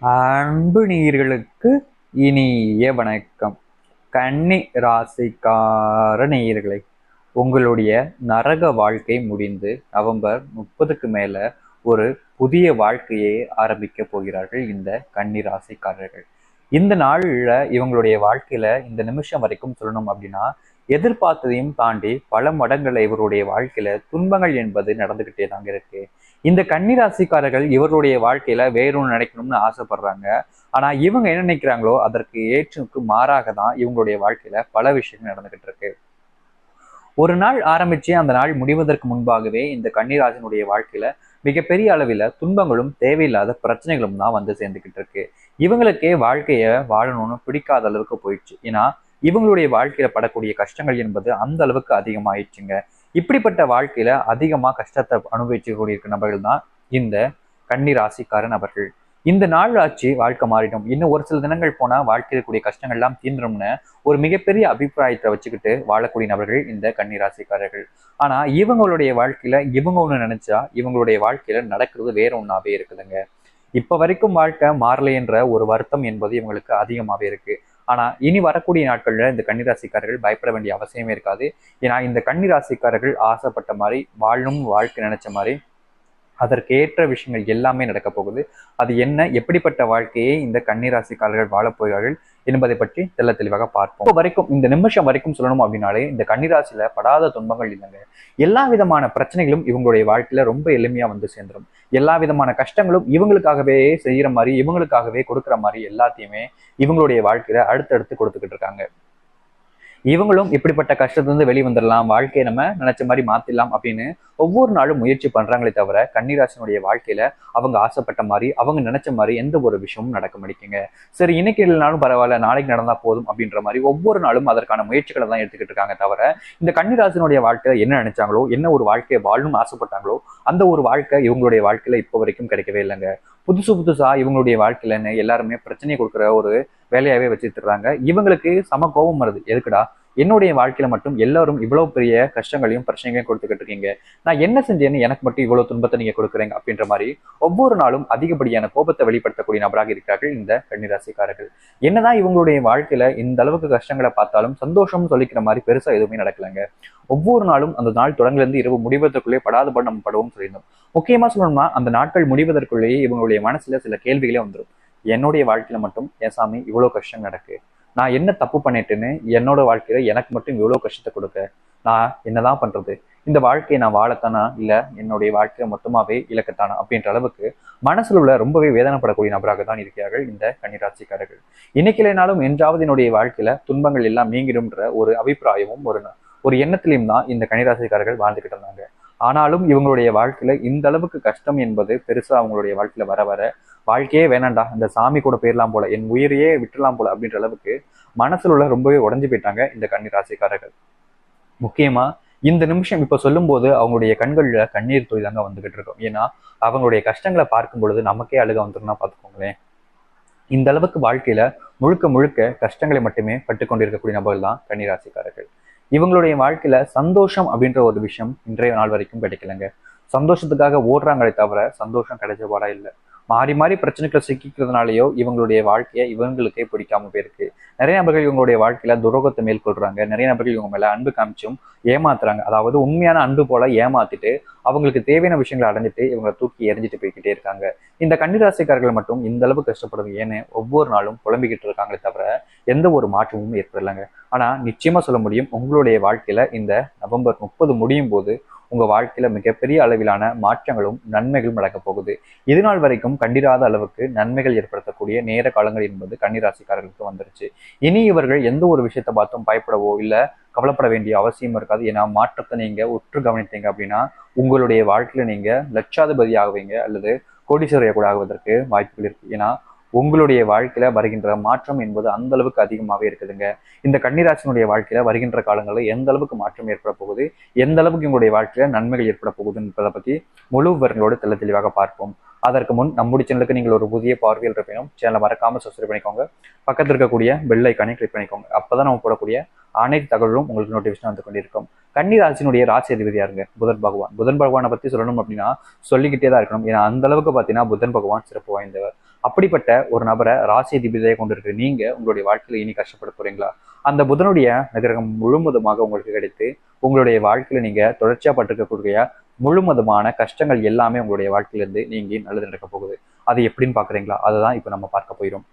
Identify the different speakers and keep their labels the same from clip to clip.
Speaker 1: அன்பு நீர்களுக்கு இனிய வணக்கம். கன்னி ராசிக்கார நேயர்களை உங்களுடைய நரக வாழ்க்கை முடிந்து நவம்பர் முப்பதுக்கு மேல ஒரு புதிய வாழ்க்கையை ஆரம்பிக்க போகிறார்கள் இந்த கன்னி ராசிக்காரர்கள். இந்த நாளில் இவங்களுடைய வாழ்க்கையில இந்த நிமிஷம் வரைக்கும் சொல்லணும் அப்படின்னா எதிர்பார்த்ததையும் தாண்டி பல மடங்களில் இவருடைய வாழ்க்கையில துன்பங்கள் என்பது நடந்துகிட்டே தாங்க இருக்கு. இந்த கன்னிராசிக்காரர்கள் இவருடைய வாழ்க்கையில வேறொன்று நினைக்கணும்னு ஆசைப்படுறாங்க. ஆனா இவங்க என்ன நினைக்கிறாங்களோ அதற்கு ஏற்றுக்கு மாறாக தான் இவங்களுடைய வாழ்க்கையில பல விஷயங்கள் நடந்துகிட்டு இருக்கு. ஒரு நாள் ஆரம்பிச்சு அந்த நாள் முடிவதற்கு முன்பாகவே இந்த கன்னிராஜனுடைய வாழ்க்கையில மிகப்பெரிய அளவில் துன்பங்களும் தேவையில்லாத பிரச்சனைகளும் தான் வந்து சேர்ந்துக்கிட்டு இருக்கு. இவங்களுக்கே வாழ்க்கைய வாழணும்னு பிடிக்காத அளவுக்கு போயிடுச்சு. ஏன்னா இவங்களுடைய வாழ்க்கையில படக்கூடிய கஷ்டங்கள் என்பது அந்த அளவுக்கு அதிகமாயிடுச்சுங்க. இப்படிப்பட்ட வாழ்க்கையில அதிகமா கஷ்டத்தை அனுபவிச்சு கூடியிருக்க நபர்கள் தான் இந்த கன்னி ராசிக்கார நபர்கள். இந்த நாள் ஆட்சி வாழ்க்கை மாறிடும். இன்னும் ஒரு சில தினங்கள் போனா வாழ்க்கையில் கூடிய கஷ்டங்கள்லாம் தீந்துரும்னு ஒரு மிகப்பெரிய அபிப்பிராயத்தை வச்சுக்கிட்டு வாழக்கூடிய நபர்கள் இந்த கன்னி ராசிக்காரர்கள் ஆனா இவங்களுடைய வாழ்க்கையில இவங்க ஒண்ணு நினைச்சா இவங்களுடைய வாழ்க்கையில நடக்கிறது வேற ஒன்னாவே இருக்குதுங்க. இப்ப வரைக்கும் வாழ்க்கை மாறலைன்ற ஒரு வருத்தம் என்பது இவங்களுக்கு அதிகமாவே இருக்கு. ஆனால் இனி வரக்கூடிய நாட்களில் இந்த கன்னிராசிக்காரர்கள் பயப்பட வேண்டிய அவசியமே இருக்காது. ஏன்னா இந்த கன்னிராசிக்காரர்கள் ஆசைப்பட்ட மாதிரி வாழணும் வாழ்க்கை நினைச்ச மாதிரி அதற்கேற்ற விஷயங்கள் எல்லாமே நடக்கப் போகுது. அது என்ன எப்படிப்பட்ட வாழ்க்கையை இந்த கன்னிராசிக்காரர்கள் வாழப்போகிறார்கள் என்பதை பற்றி தெல்ல தெளிவாக பார்ப்போம். இப்போ வரைக்கும் இந்த நிமிஷம் வரைக்கும் சொல்லணும் அப்படின்னாலே இந்த கன்னிராசியில படாத துன்பங்கள் இல்லைங்க. எல்லா விதமான பிரச்சனைகளும் இவங்களுடைய வாழ்க்கையில ரொம்ப எளிமையா வந்து சேர்ந்துடும் எல்லா விதமான கஷ்டங்களும் இவங்களுக்காகவே செய்யற மாதிரி இவங்களுக்காகவே கொடுக்குற மாதிரி எல்லாத்தையுமே இவங்களுடைய வாழ்க்கையில அடுத்தடுத்து கொடுத்துக்கிட்டு இருக்காங்க. இவங்களும் இப்படிப்பட்ட கஷ்டத்திலிருந்து வெளியே வந்துடலாம் வாழ்க்கையை நம்ம நினைச்ச மாதிரி மாத்திடலாம் அப்படின்னு ஒவ்வொரு நாளும் முயற்சி பண்றாங்களே தவிர கன்னிராசனுடைய வாழ்க்கையில அவங்க ஆசைப்பட்ட மாதிரி அவங்க நினைச்ச மாதிரி எந்த ஒரு விஷயமும் நடக்க மாட்டேங்க சரி இன்னைக்கு இல்லைனாலும் பரவாயில்ல நாளைக்கு நடந்தா போதும் அப்படின்ற மாதிரி ஒவ்வொரு நாளும் அதற்கான முயற்சிகளை தான் எடுத்துக்கிட்டு இருக்காங்க தவிர இந்த கன்னிராசனுடைய வாழ்க்கையில என்ன நினைச்சாங்களோ என்ன ஒரு வாழ்க்கையை வாழணும்னு ஆசைப்பட்டாங்களோ அந்த ஒரு வாழ்க்கை இவங்களுடைய வாழ்க்கையில இப்போ வரைக்கும் கிடைக்கவே இல்லைங்க. புதுசு புதுசா இவங்களுடைய வாழ்க்கையில் எல்லாருமே பிரச்சனையை கொடுக்குற ஒரு வேலையாவே வச்சுட்டுறாங்க இவங்களுக்கு சம கோபம் வருது. எதுக்குடா? என்னுடைய வாழ்க்கையில மட்டும் எல்லாரும் இவ்வளவு பெரிய கஷ்டங்களையும் பிரச்சனைகளையும் கொடுத்துக்கிட்டு இருக்கீங்க. நான் என்ன செஞ்சேன்னு எனக்கு மட்டும் இவ்வளவு துன்பத்தை நீங்க கொடுக்குறீங்க அப்படின்ற மாதிரி ஒவ்வொரு நாளும் அதிகப்படியான கோபத்தை வெளிப்படுத்தக்கூடிய நபராக இருக்கிறார்கள் இந்த கன்னிராசிக்காரர்கள். என்னதான் இவங்களுடைய வாழ்க்கையில இந்த அளவுக்கு கஷ்டங்களை பார்த்தாலும் சந்தோஷம் சொல்லிக்கிற மாதிரி பெருசா எதுவுமே நடக்கலங்க. ஒவ்வொரு நாளும் அந்த நாள் தொடங்கிலிருந்து இரவு முடிவதற்குள்ளே படாத படம் நம்ம படவும் சொல்லியிருந்தோம். முக்கியமா சொல்லணும்னா அந்த நாட்கள் முடிவதற்குள்ளேயே இவங்களுடைய மனசுல சில கேள்விகளே வந்துடும் என்னுடைய வாழ்க்கையில மட்டும் என் சாமி இவ்வளவு கஷ்டம் நடக்கு? நான் என்ன தப்பு பண்ணிட்டேன்னு என்னோட வாழ்க்கையில எனக்கு மட்டும் இவ்வளவு கஷ்டத்தை கொடுக்க. நான் என்னதான் பண்றது? இந்த வாழ்க்கையை நான் வாழத்தானா? இல்ல என்னுடைய வாழ்க்கையை மொத்தமாவே இலக்கத்தானா அப்படின்ற அளவுக்கு மனசுல உள்ள ரொம்பவே வேதனைப்படக்கூடிய நபராக தான் இருக்கிறார்கள் இந்த கன்னிராட்சிக்காரர்கள். இன்னைக்கு இல்லைனாலும் என்றாவது என்னுடைய வாழ்க்கையில துன்பங்கள் எல்லாம் நீங்கிடும்ன்ற ஒரு அபிப்பிராயமும் ஒரு ஒரு எண்ணத்திலையும் தான் இந்த கன்னிராசிக்காரர்கள் வாழ்ந்துகிட்டு இருந்தாங்க. ஆனாலும் இவங்களுடைய வாழ்க்கையில இந்த அளவுக்கு கஷ்டம் என்பது பெருசா அவங்களுடைய வாழ்க்கையில வர வர வாழ்க்கையே வேணாண்டா. இந்த சாமி கூட போயிடலாம் போல என் உயிரையே விட்டுலாம் போல அப்படின்ற அளவுக்கு மனசுல உள்ள ரொம்பவே உடஞ்சு போயிட்டாங்க இந்த கன்னி ராசிக்காரர்கள். முக்கியமா இந்த நிமிஷம் இப்ப சொல்லும் போது அவங்களுடைய கண்கள்ல கண்ணீர் துளி தாங்க வந்துகிட்டு இருக்கும். ஏன்னா அவங்களுடைய கஷ்டங்களை பார்க்கும் பொழுது நமக்கே அழுக வந்துருன்னா பாத்துக்கோங்களேன் இந்த அளவுக்கு வாழ்க்கையில முழுக்க முழுக்க கஷ்டங்களை மட்டுமே பட்டுக்கொண்டிருக்கக்கூடிய நபர்கள் தான் கன்னிராசிக்காரர்கள் இவங்களுடைய வாழ்க்கையில சந்தோஷம் அப்படின்ற ஒரு விஷயம் இன்றைய நாள் வரைக்கும் கிடைக்கலங்க. சந்தோஷத்துக்காக ஓடுறாங்களே தவிர சந்தோஷம் கிடைச்ச பாடா இல்லை. மாறி மாறி பிரச்சனைகளை சிக்கிக்கிறதுனாலயோ இவங்களுடைய வாழ்க்கையை இவங்களுக்கே பிடிக்காம போயிருக்கு. நிறைய நபர்கள் இவங்களுடைய வாழ்க்கையில துரோகத்தை மேற்கொள்றாங்க. நிறைய நபர்கள் இவங்க மேல அன்பு காமிச்சும் ஏமாத்துறாங்க. அதாவது உண்மையான அன்பு போல ஏமாத்திட்டு அவங்களுக்கு தேவையான விஷயங்களை அடைஞ்சிட்டு இவங்க தூக்கி எரிஞ்சிட்டு போய்கிட்டே இருக்காங்க. இந்த கன்னிராசிக்காரர்கள் மட்டும் இந்த அளவு கஷ்டப்படுது ஏன்னு ஒவ்வொரு நாளும் புலம்பிக்கிட்டு இருக்காங்களே தவிர எந்த ஒரு மாற்றமும் ஏற்படலைங்க. ஆனா நிச்சயமா சொல்ல முடியும் உங்களுடைய வாழ்க்கையில இந்த நவம்பர் முப்பது முடியும் போது உங்க வாழ்க்கையில மிகப்பெரிய அளவிலான மாற்றங்களும் நன்மைகளும் நடக்கப் போகுது. இது நாள் வரைக்கும் கண்டிராத அளவுக்கு நன்மைகள் ஏற்படுத்தக்கூடிய நேர காலங்கள் என்பது கன்னிராசிக்காரர்களுக்கு வந்துருச்சு. இனி இவர்கள் எந்த ஒரு விஷயத்தை பார்த்தும் பயப்படவோ இல்ல கவலைப்பட வேண்டிய அவசியம் இருக்காது. ஏன்னா மாற்றத்தை நீங்க உற்று கவனித்தீங்க அப்படின்னா உங்களுடைய வாழ்க்கையில நீங்க லட்சாதிபதி ஆகுவீங்க அல்லது கோடீஸ்வரர் கூட ஆகுவதற்கு வாய்ப்புகள் இருக்கு. ஏன்னா உங்களுடைய வாழ்க்கையில வருகின்ற மாற்றம் என்பது அந்த அளவுக்கு அதிகமாகவே இருக்குதுங்க. இந்த கன்னிராசினுடைய வாழ்க்கையில வருகின்ற காலங்களில் எந்த அளவுக்கு மாற்றம் ஏற்பட போகுது? எந்த அளவுக்கு உங்களுடைய வாழ்க்கையில நன்மைகள் ஏற்பட போகுது என்பதை பத்தி முழு விவரங்களோடு தெள்ள தெளிவாக பார்ப்போம். அதற்கு முன் நம்முடைய சேனலுக்கு நீங்கள் ஒரு புதிய பார்வையில் இருப்பினும் சேனலை மறக்காம சப்ஸ்கிரைப் பண்ணிக்கோங்க. பக்கத்தில் இருக்கக்கூடிய பெல் ஐக்கானே கிளிக் பண்ணிக்கோங்க. அப்பதான் நம்ம போடக்கூடிய அனைத்து தகவலும் உங்களுக்கு நோட்டிஃபிகேஷன் வந்து கொண்டிருக்கும். கன்னி ராசினுடைய ராசி அதிபதியா இருங்க புதன் பகவான். புதன் பகவானை பத்தி சொல்லணும் அப்படின்னா சொல்லிக்கிட்டே தான் இருக்கணும். ஏன்னா அந்த அளவுக்கு பார்த்தீங்கன்னா புதன் பகவான் சிறப்பு வாய்ந்தவர். அப்படிப்பட்ட ஒரு நபரை ராசி அதிபதியாக கொண்டிருக்கிற நீங்க உங்களுடைய வாழ்க்கையில இனி கஷ்டப்பட போறீங்களா? அந்த புதனுடைய நகரகம் முழுவதுமாக உங்களுக்கு கிடைத்து உங்களுடைய வாழ்க்கையில நீங்க தொடர்ச்சியா பட்டிருக்கக்கூடிய முழுவதுமான கஷ்டங்கள் எல்லாமே உங்களுடைய வாழ்க்கையிலிருந்து நீங்கி நல்லது நடக்க போகுது. அது எப்படின்னு பாக்குறீங்களா அதை தான் இப்போ நம்ம பார்க்க போயிடும்.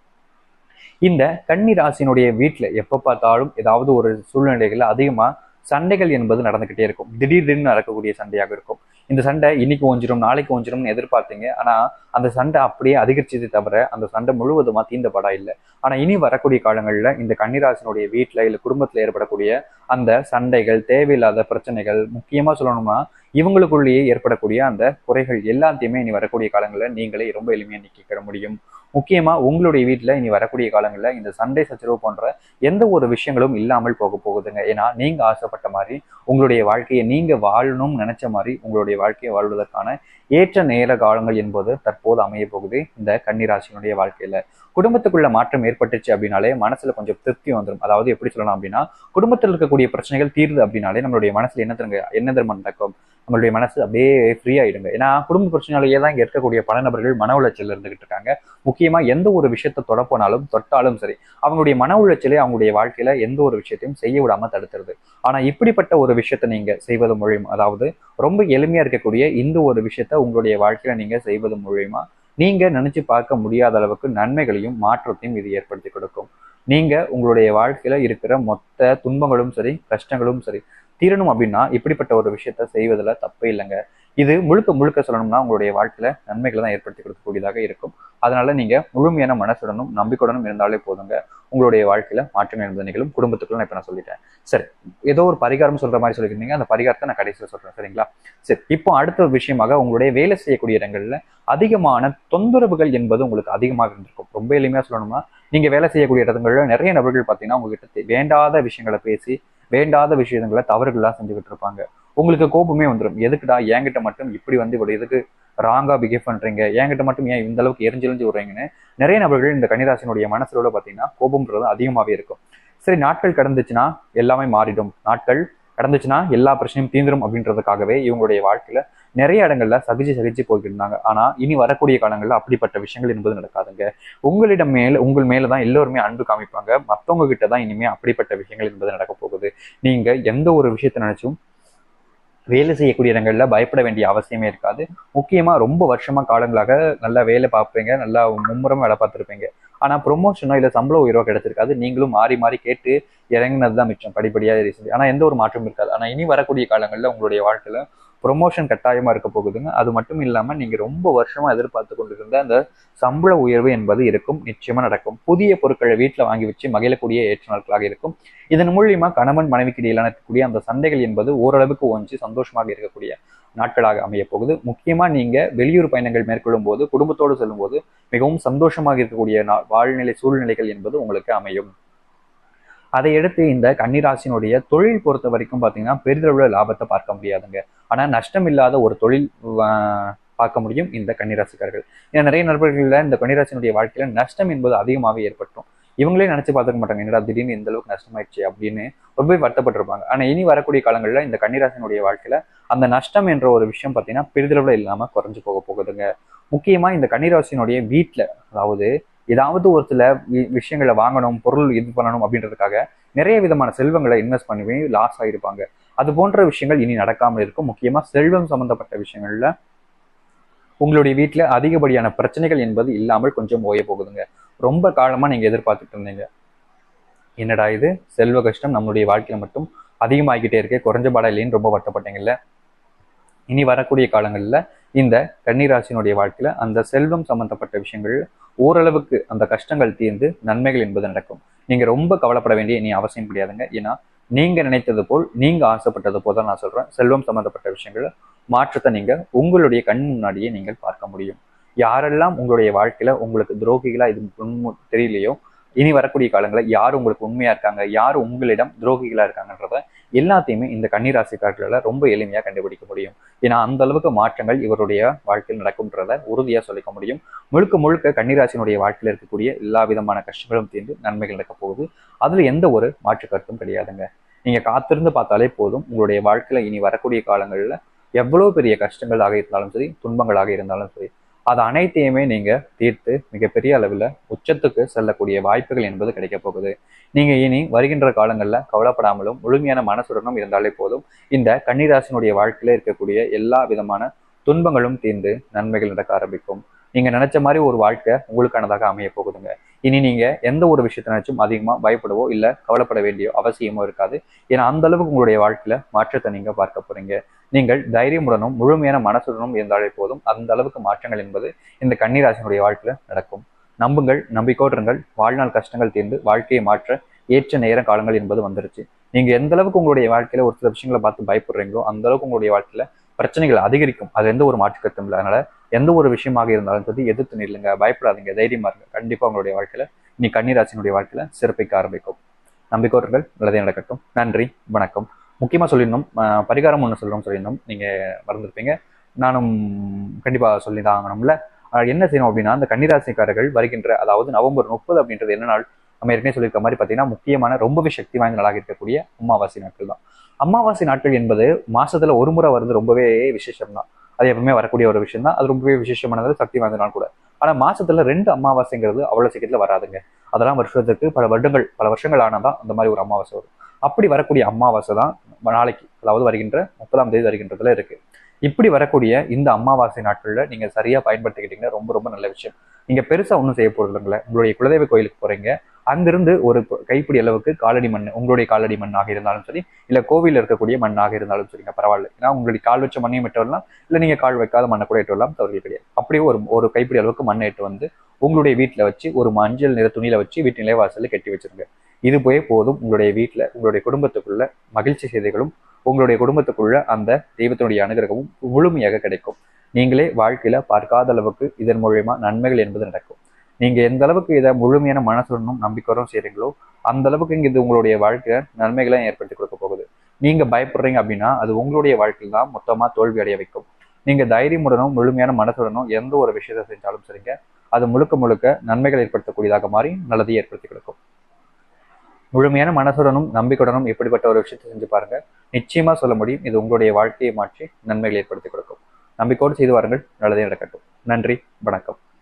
Speaker 1: இந்த கன்னி ராசியினுடைய வீட்டில் எப்போ பார்த்தாலும் ஏதாவது ஒரு சூழ்நிலைகள் அதிகமாக சண்டைகள் என்பது நடந்துகிட்டே இருக்கும். திடீர்னு நடக்கக்கூடிய சண்டையாக இருக்கும். இந்த சண்டை இன்னைக்கு ஒஞ்சிரும் நாளைக்கு ஒஞ்சிரும்னு எதிர்பார்த்தீங்க. ஆனா அந்த சண்டை அப்படியே அதிகரிச்சது தவிர அந்த சண்டை முழுவதுமா தீந்த இல்லை. ஆனா இனி வரக்கூடிய காலங்களில் இந்த கன்னிராசினுடைய வீட்டில் இல்லை குடும்பத்தில் ஏற்படக்கூடிய அந்த சண்டைகள் தேவையில்லாத பிரச்சனைகள் முக்கியமா சொல்லணும்னா இவங்களுக்குள்ளேயே ஏற்படக்கூடிய அந்த குறைகள் எல்லாத்தையுமே இனி வரக்கூடிய காலங்களில் நீங்களே ரொம்ப எளிமையாக நீக்கிக்கிட முடியும். முக்கியமாக உங்களுடைய வீட்டில் இனி வரக்கூடிய காலங்களில் இந்த சண்டை சச்சரவு போன்ற எந்த ஒரு விஷயங்களும் இல்லாமல் போக போகுதுங்க. ஏன்னா நீங்கள் ஆசைப்பட்ட மாதிரி உங்களுடைய வாழ்க்கையை நீங்கள் வாழணும்னு நினைச்ச மாதிரி உங்களுடைய வாழ்க்கையை வாழ்வதற்கான ஏற்ற நேர காலங்கள் என்பது தற்போது அமைய போகுது இந்த கன்னிராசியினுடைய வாழ்க்கையில். குடும்பத்துக்குள்ள மாற்றம் ஏற்பட்டுச்சு அப்படின்னாலே மனசுல கொஞ்சம் திருப்தி வந்துடும் அதாவது எப்படி சொல்லலாம் அப்படின்னா குடும்பத்தில் இருக்கக்கூடிய பிரச்சனைகள் தீருது அப்படின்னாலே நம்மளுடைய மனசுல என்ன தருங்க என்ன தர்மம் நடக்கும்? நம்மளுடைய மனசு அப்படியே ஃப்ரீ ஆயிடுங்க. ஏன்னா குடும்ப பிரச்சனையாலேயே தான் இங்க இருக்கக்கூடிய பல நபர்கள் மன உளைச்சல் இருந்துகிட்டு இருக்காங்க. முக்கியமா எந்த ஒரு விஷயத்தை தொடப்போனாலும் தொட்டாலும் சரி அவங்களுடைய மன உளைச்சலே அவங்களுடைய வாழ்க்கையில எந்த ஒரு விஷயத்தையும் செய்ய விடாம தடுத்துருது. ஆனா இப்படிப்பட்ட ஒரு விஷயத்தை நீங்க செய்வது மூலியமா அதாவது ரொம்ப எளிமையா இருக்கக்கூடிய இந்த ஒரு விஷயத்த உங்களுடைய வாழ்க்கையில நீங்க செய்வது மூலியமா நீங்க நினைச்சு பார்க்க முடியாத அளவுக்கு நன்மைகளையும் மாற்றத்தையும் இது ஏற்படுத்தி கொடுக்கும். நீங்க உங்களுடைய வாழ்க்கையில இருக்கிற மொத்த துன்பங்களும் சரி கஷ்டங்களும் சரி தீரணும் அப்படின்னா இப்படிப்பட்ட ஒரு விஷயத்த செய்வதில் தப்பே இல்லைங்க. இது முழுக்க முழுக்க சொல்லணும்னா உங்களுடைய வாழ்க்கையில நன்மைகளை தான் ஏற்படுத்தி கொடுக்கக்கூடியதாக இருக்கும். அதனால நீங்க முழுமையான மனசுடனும் நம்பிக்கையுடனும் இருந்தாலே போதுங்க. உங்களுடைய வாழ்க்கையில மாற்றங்கள் என்பது நிகழும். குடும்பத்துக்குள்ள நான் இப்ப நான் சொல்லிட்டேன். சரி ஏதோ ஒரு பரிகாரம் சொல்ற மாதிரி சொல்லியிருந்தீங்க. அந்த பரிகாரத்தை நான் கடைசியில் சொல்றேன். சரிங்களா? சரி இப்போ அடுத்த விஷயமாக உங்களுடைய வேலை செய்யக்கூடிய இடங்கள்ல அதிகமான தொந்தரவுகள் என்பது உங்களுக்கு அதிகமாக இருந்திருக்கும். ரொம்ப எளிமையா சொல்லணும்னா நீங்க வேலை செய்யக்கூடிய இடங்கள்ல நிறைய நபர்கள் பார்த்தீங்கன்னா உங்ககிட்ட வேண்டாத விஷயங்களை பேசி வேண்டாத விஷயங்களை தவறுகள்லாம் செஞ்சுக்கிட்டு இருப்பாங்க. உங்களுக்கு கோபமே வந்துடும் எதுக்குடா என்கிட்ட மட்டும் இப்படி வந்து இவ்வளவு எதுக்கு ராங்காக பிஹேவ் பண்ணுறீங்க என்கிட்ட மட்டும் ஏன் இந்த அளவுக்கு எரிஞ்செறிஞ்சு விடுறீங்கன்னு நிறைய நபர்கள் இந்த கன்னிராசினுடைய மனசுல பார்த்தீங்கன்னா கோபம்ன்றது அதிகமாகவே இருக்கும். சரி நாட்கள் கடந்துச்சுன்னா எல்லாமே மாறிடும். நாட்கள் கடந்துச்சுன்னா எல்லா பிரச்சனையும் தீந்துரும் அப்படின்றதுக்காகவே இவங்களுடைய வாழ்க்கையில நிறைய இடங்கள்ல சகிச்சு சகிச்சு போய்கிட்டு இருந்தாங்க. ஆனா இனி வரக்கூடிய காலங்கள்ல அப்படிப்பட்ட விஷயங்கள் என்பது நடக்காதுங்க. உங்களிடம் மேல உங்கள் மேலதான் எல்லோருமே அன்பு காமிப்பாங்க. மத்தவங்க கிட்ட தான் இனிமே அப்படிப்பட்ட விஷயங்கள் என்பது நடக்க போகுது. நீங்க எந்த ஒரு விஷயத்தை நினைச்சும் வேலை செய்யக்கூடிய இடங்கள்ல பயப்பட வேண்டிய அவசியமே இருக்காது. முக்கியமா ரொம்ப வருஷமா காலங்களாக நல்லா வேலை பார்ப்பீங்க நல்லா மும்முரம் வேலை பார்த்துருப்பீங்க. ஆனா ப்ரொமோஷனோ இல்ல சம்பள உயர்வோ கிடைச்சிருக்காது நீங்களும் மாறி மாறி கேட்டு இறங்கினது தான் மிச்சம் படிப்படியா இருக்குது ஆனா எந்த ஒரு மாற்றமும் இருக்காது. ஆனா இனி வரக்கூடிய காலங்கள்ல உங்களுடைய வாழ்க்கையில ப்ரொமோஷன் கட்டாயமா இருக்க போகுதுங்க. அது மட்டும் இல்லாம நீங்க ரொம்ப வருஷமா எதிர்பார்த்து கொண்டிருந்த அந்த சம்பள உயர்வு என்பது இருக்கும். நிச்சயமா நடக்கும். புதிய பொருட்களை வீட்டுல வாங்கி வச்சு மகிழக்கூடிய ஏற்ற நாட்களாக இருக்கும். இதன் மூலியமா கணவன் மனைவிக்கு இடையிலான இருக்கக்கூடிய அந்த சண்டைகள் என்பது ஓரளவுக்கு ஒன்றி சந்தோஷமாக இருக்கக்கூடிய நாட்களாக அமைய போகுது. முக்கியமா நீங்க வெளியூர் பயணங்கள் மேற்கொள்ளும் போது குடும்பத்தோடு செல்லும் போது மிகவும் சந்தோஷமாக இருக்கக்கூடிய வாழ்நிலை சூழ்நிலைகள் என்பது உங்களுக்கு அமையும். அதை எடுத்து இந்த கன்னிராசினுடைய தொழில் பொறுத்த வரைக்கும் பார்த்தீங்கன்னா பெரிதளவுல லாபத்தை பார்க்க முடியாதுங்க. ஆனால் நஷ்டம் இல்லாத ஒரு தொழில் பார்க்க முடியும் இந்த கன்னிராசிக்காரர்கள். ஏன்னா நிறைய நண்பர்களில் இந்த கன்னிராசினுடைய வாழ்க்கையில நஷ்டம் என்பது அதிகமாகவே ஏற்பட்டும். இவங்களே நினச்சி பார்த்துக்க மாட்டாங்க என்னடா திடீர்னு இந்த அளவுக்கு நஷ்டமாயிடுச்சு அப்படின்னு ரொம்ப வருத்தப்பட்டிருப்பாங்க. ஆனால் இனி வரக்கூடிய காலங்களில் இந்த கன்னிராசினுடைய வாழ்க்கையில அந்த நஷ்டம் என்ற ஒரு விஷயம் பார்த்தீங்கன்னா பெரிதளவில் இல்லாமல் குறைஞ்சு போக போகுதுங்க. முக்கியமாக இந்த கன்னிராசினுடைய வீட்டில் அதாவது ஏதாவது ஒரு சில விஷயங்களை வாங்கணும் பொருள் இது பண்ணணும் அப்படின்றதுக்காக நிறைய விதமான செல்வங்களை இன்வெஸ்ட் பண்ணி லாஸ் ஆகிருப்பாங்க அது போன்ற விஷயங்கள் இனி நடக்காமல் இருக்கும். முக்கியமா செல்வம் சம்பந்தப்பட்ட விஷயங்கள்ல உங்களுடைய வீட்டுல அதிகப்படியான பிரச்சனைகள் என்பது இல்லாமல் கொஞ்சம் ஓய போகுதுங்க. ரொம்ப காலமா நீங்க எதிர்பார்த்துட்டு இருந்தீங்க. என்னடா இது? செல்வ கஷ்டம் நம்மளுடைய வாழ்க்கையில் மட்டும் அதிகமாகிக்கிட்டே இருக்கு குறைஞ்ச பாடா இல்லைன்னு ரொம்ப வருத்தப்பட்டீங்கல்ல? இனி வரக்கூடிய காலங்களில் இந்த கன்னிராசினுடைய வாழ்க்கையில அந்த செல்வம் சம்பந்தப்பட்ட விஷயங்கள் ஓரளவுக்கு அந்த கஷ்டங்கள் தீர்ந்து நன்மைகள் என்பது நடக்கும். நீங்க ரொம்ப கவலைப்பட வேண்டிய இனி அவசியம் கிடையாதுங்க. ஏன்னா நீங்க நினைத்தது போல் நீங்க ஆசைப்பட்டது போல் தான் நான் சொல்றேன். செல்வம் சம்பந்தப்பட்ட விஷயங்கள் மாற்றத்தை நீங்க உங்களுடைய கண் முன்னாடியே நீங்கள் பார்க்க முடியும். யாரெல்லாம் உங்களுடைய வாழ்க்கையில உங்களுக்கு துரோகிகளா இது தெரியலையோ இனி வரக்கூடிய காலங்களில் யார் உங்களுக்கு உண்மையா இருக்காங்க? யார் உங்களிடம் துரோகிகளா இருக்காங்கன்றத எல்லாத்தையுமே இந்த கன்னிராசிக்காரர்களால் ரொம்ப எளிமையாக கண்டுபிடிக்க முடியும். ஏன்னா அந்த அளவுக்கு மாற்றங்கள் இவருடைய வாழ்க்கையில் நடக்கும்ன்றத உறுதியாக சொல்லிக்க முடியும். முழுக்க முழுக்க கன்னிராசினுடைய வாழ்க்கையில் இருக்கக்கூடிய எல்லா விதமான கஷ்டங்களும் தீர்ந்து நன்மைகள் நடக்க போகுது. அதில் எந்த ஒரு மாற்று கருத்தும் கிடையாதுங்க. நீங்கள் காத்திருந்து பார்த்தாலே போதும். உங்களுடைய வாழ்க்கையில் இனி வரக்கூடிய காலங்களில் எவ்வளோ பெரிய கஷ்டங்களாக இருந்தாலும் சரி துன்பங்களாக இருந்தாலும் சரி அது அனைத்தையுமே நீங்க தீர்த்து மிகப்பெரிய அளவில் உச்சத்துக்கு செல்லக்கூடிய வாய்ப்புகள் என்பது கிடைக்க போகுது. நீங்க இனி வருகின்ற காலங்களில் கவலைப்படாமலும் முழுமையான மனசுடனும் இருந்தாலே போதும். இந்த கன்னிராசினுடைய வாழ்க்கையில இருக்கக்கூடிய எல்லா விதமான துன்பங்களும் தீர்ந்து நன்மைகள் நடக்க ஆரம்பிக்கும். நீங்க நினைச்ச மாதிரி ஒரு வாழ்க்கை உங்களுக்கானதாக அமைய போகுதுங்க. இனி நீங்க எந்த ஒரு விஷயத்த நினைச்சும் அதிகமா பயப்படவோ இல்ல கவலைப்பட வேண்டிய அவசியமோ இருக்காது. ஏன்னா அந்த அளவுக்கு உங்களுடைய வாழ்க்கையில மாற்றத்தை நீங்க பார்க்க போறீங்க. நீங்கள் தைரியமுடனும் முழுமையான மனசுடனும் இருந்தாலே போதும். அந்த அளவுக்கு மாற்றங்கள் என்பது இந்த கன்னிராசினுடைய வாழ்க்கையில நடக்கும். நம்புங்கள் நம்பிக்கோட்டுங்கள் வாழ்நாள் கஷ்டங்கள் தீர்ந்து வாழ்க்கையை மாற்ற ஏற்ற நேர காலங்கள் என்பது வந்துருச்சு. நீங்க எந்த அளவுக்கு உங்களுடைய வாழ்க்கையில ஒரு சில விஷயங்களை பார்த்து பயப்படுறீங்களோ அந்த அளவுக்கு உங்களுடைய வாழ்க்கையில பிரச்சனைகள் அதிகரிக்கும். அது எந்த ஒரு மாற்று கருத்தும் இல்லை. அதனால எந்த ஒரு விஷயமாக இருந்தாலும் சரி எதிர்த்து நில்லுங்க பயப்படாதீங்க தைரியமா இருங்க. கண்டிப்பா உங்களுடைய வாழ்க்கையில நீ கன்னிராசினுடைய வாழ்க்கையில சிறப்பிக்க ஆரம்பிக்கும். நம்பிக்கோட்டர்கள் நல்லதே நடக்கட்டும். நன்றி வணக்கம். முக்கியமா சொல்லியிருந்தோம். பரிகாரம் ஒன்று சொல்கிறோம் சொல்லியிருந்தோம். நீங்க மறந்துருப்பீங்க. நானும் கண்டிப்பா சொல்லி தான் ஆகணும்ல. என்ன செய்யணும் அப்படின்னா அந்த கன்னிராசிக்காரர்கள் வருகின்ற அதாவது நவம்பர் முப்பது அப்படின்றது என்ன நாள்? நம்ம ஏற்கனவே சொல்லியிருக்க மாதிரி பார்த்தீங்கன்னா முக்கியமான ரொம்பவே சக்தி வாய்ந்த நாளாக இருக்கக்கூடிய அமாவாசை நாட்கள் தான். அமாவாசை நாட்கள் என்பது மாசத்துல ஒரு முறை வருது ரொம்பவே விசேஷம் தான் அது எப்பவுமே வரக்கூடிய ஒரு விஷயம் தான். அது ரொம்பவே விசேஷமானது சக்தி வாய்ந்த நாள் கூட. ஆனா மாசத்துல ரெண்டு அமாவாசைங்கிறது அவ்வளவு சீக்கிரத்துல வராதுங்க. அதெல்லாம் வருஷத்துக்கு பல வருடங்கள் பல வருஷங்கள் ஆனாதான் அந்த மாதிரி ஒரு அமாவாசை வரும். அப்படி வரக்கூடிய அமாவாசை தான் நாளைக்கு அதாவது வருகின்ற முப்பதாம் தேதி வருகின்றதுல இருக்கு. இப்படி வரக்கூடிய இந்த அமாவாசை நாட்களில் நீங்க சரியா பயன்படுத்திக்கிட்டீங்கன்னா ரொம்ப ரொம்ப நல்ல விஷயம். நீங்க பெருசா ஒன்றும் செய்ய போறது உங்களுடைய குலதெய்வ கோயிலுக்கு போறீங்க. அங்கிருந்து ஒரு கைப்பிடி அளவுக்கு காலடி மண் உங்களுடைய காலடி மண்ணாக இருந்தாலும் சரி இல்ல கோவிலில் இருக்கக்கூடிய மண்ணாக இருந்தாலும் சரிங்க பரவாயில்ல. ஏன்னா உங்களுடைய கால் வச்ச மண்ணையும் எட்டு வரலாம் இல்ல நீங்க கால் வைக்காத மண்ணை கூட எட்டு வரலாம் தவறு கிடையாது. அப்படியே ஒரு ஒரு கைப்பிடி அளவுக்கு மண்ணை எட்டு வந்து உங்களுடைய வீட்டுல வச்சு ஒரு மஞ்சள் நிற துணியில வச்சு வீட்டு நிலைவாசல்ல கட்டி வச்சிருங்க. இது போய் போதும். உங்களுடைய வீட்டில் உங்களுடைய குடும்பத்துக்குள்ள மகிழ்ச்சி செய்திகளும் உங்களுடைய குடும்பத்துக்குள்ள அந்த தெய்வத்தினுடைய அனுகிரகமும் முழுமையாக கிடைக்கும். நீங்களே வாழ்க்கையில பார்க்காத அளவுக்கு இதன் மூலயமா நன்மைகள் என்பது நடக்கும். நீங்க எந்த அளவுக்கு இதை முழுமையான மனசுடனும் நம்பிக்கையோடும் செய்றீங்களோ அந்த அளவுக்கு இங்க இது உங்களுடைய வாழ்க்கையில நன்மைகளை ஏற்படுத்தி கொடுக்க போகுது. நீங்க பயப்படுறீங்க அப்படின்னா அது உங்களுடைய வாழ்க்கையில் தான் மொத்தமா தோல்வி அடைய வைக்கும். நீங்க தைரியமுடனும் முழுமையான மனசுடனும் எந்த ஒரு விஷயத்தை செஞ்சாலும் சரிங்க அது முழுக்க முழுக்க நன்மைகள் ஏற்படுத்தக்கூடியதாக மாறி நல்லதை ஏற்படுத்தி கொடுக்கும். முழுமையான மனசுடனும் நம்பிக்கையுடனும் எப்படிப்பட்ட ஒரு விஷயத்தை செஞ்சு பாருங்க. நிச்சயமா சொல்ல முடியும் இது உங்களுடைய வாழ்க்கையை மாற்றி நன்மைகளை ஏற்படுத்தி கொடுக்கும். நம்பிக்கையோடு செய்து வாருங்கள் நல்லதே நடக்கட்டும். நன்றி வணக்கம்.